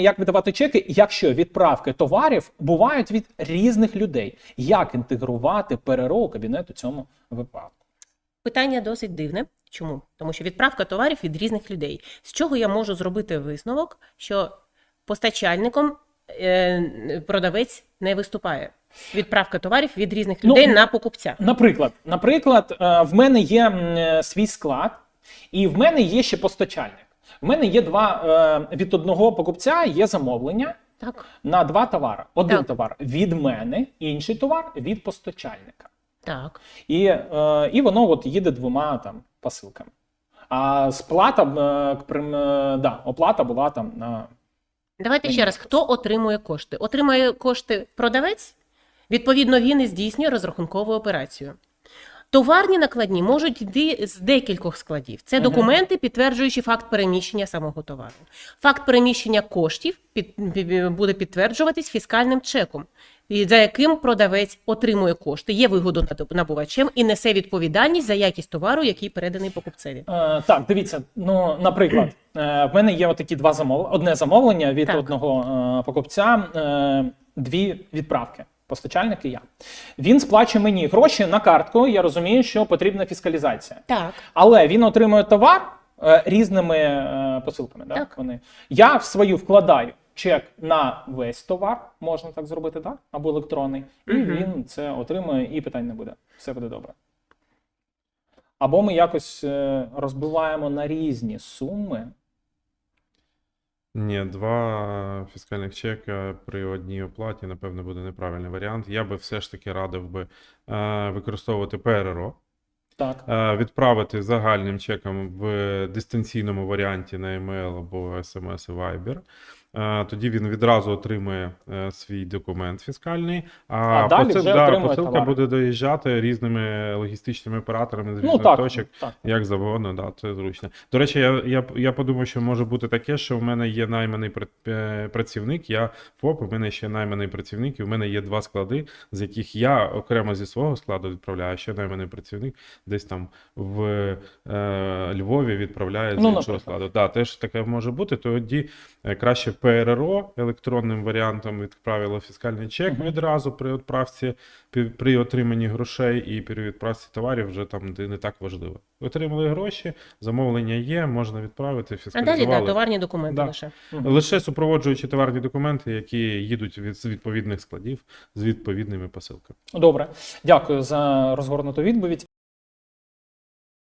Як видавати чеки, якщо відправки товарів бувають від різних людей? Як інтегрувати ПРРО у кабінет у цьому випадку? Питання досить дивне. Чому? Тому що відправка товарів від різних людей. З чого я можу зробити висновок, що постачальником е, продавець не виступає. Відправка товарів від різних Ну, людей на покупця. Наприклад, наприклад, е, в мене є е, свій склад, і в мене є ще постачальник. В мене є два е, від одного покупця є замовлення Так. на два товари. Один Так. товар від мене, інший товар від постачальника. Так. І, е, і воно от їде двома там посилками. А сплата, е, прим- е, да, оплата була там на Давайте ще раз, хто отримує кошти? Отримує кошти продавець, відповідно, він і здійснює розрахункову операцію. Товарні накладні можуть йти з декількох складів. Це документи, підтверджуючи факт переміщення самого товару. Факт переміщення коштів під, буде підтверджуватись фіскальним чеком, за яким продавець отримує кошти, є вигодонабувачем і несе відповідальність за якість товару, який переданий покупцеві. Е, так, дивіться, ну, наприклад, е, в мене є отакі два замовлення. Одне замовлення від Так. одного е, покупця, е, дві відправки. Постачальник і я. Він сплачує мені гроші на картку. Я розумію, що потрібна фіскалізація. Так. Але він отримує товар е, різними е, посилками. Да? Так. Вони. Я в свою вкладаю чек на весь товар, можна так зробити, так? Або електронний, і Мгм. він це отримує, і питань не буде. Все буде добре. Або ми якось е, розбиваємо на різні суми. Ні, два фіскальних чека при одній оплаті, напевно, буде неправильний варіант. Я би все ж таки радив би е, використовувати ПРРО, Так. е, відправити загальним чеком в дистанційному варіанті на email або SMS і Viber. Е, Тоді він відразу отримує е, свій документ фіскальний, а, А далі посил- вже да, отримує посилка товари. буде доїжджати різними логістичними операторами з Ну різних так, точок. так. Як завгодно, да, це зручно. До речі, я, я, я подумав, що може бути таке, що в мене є найманий е, працівник, я ФОП, у мене ще найманий працівник, і в мене є два склади, з яких я окремо зі свого складу відправляю, а ще найманий працівник десь там в е, Львові відправляє з Ну, іншого складу. Да, теж таке може бути. Тоді краще ПРРО електронним варіантом відправило фіскальний чек Мгм. відразу при відправці, при отриманні грошей і при відправці товарів вже там де не так важливо. Отримали гроші, замовлення є, можна відправити, А далі да, товарні документи Да. лише. Мгм. Лише супроводжуючі товарні документи, які їдуть від з відповідних складів з відповідними посилками. Добре. Дякую за розгорнуту відповідь.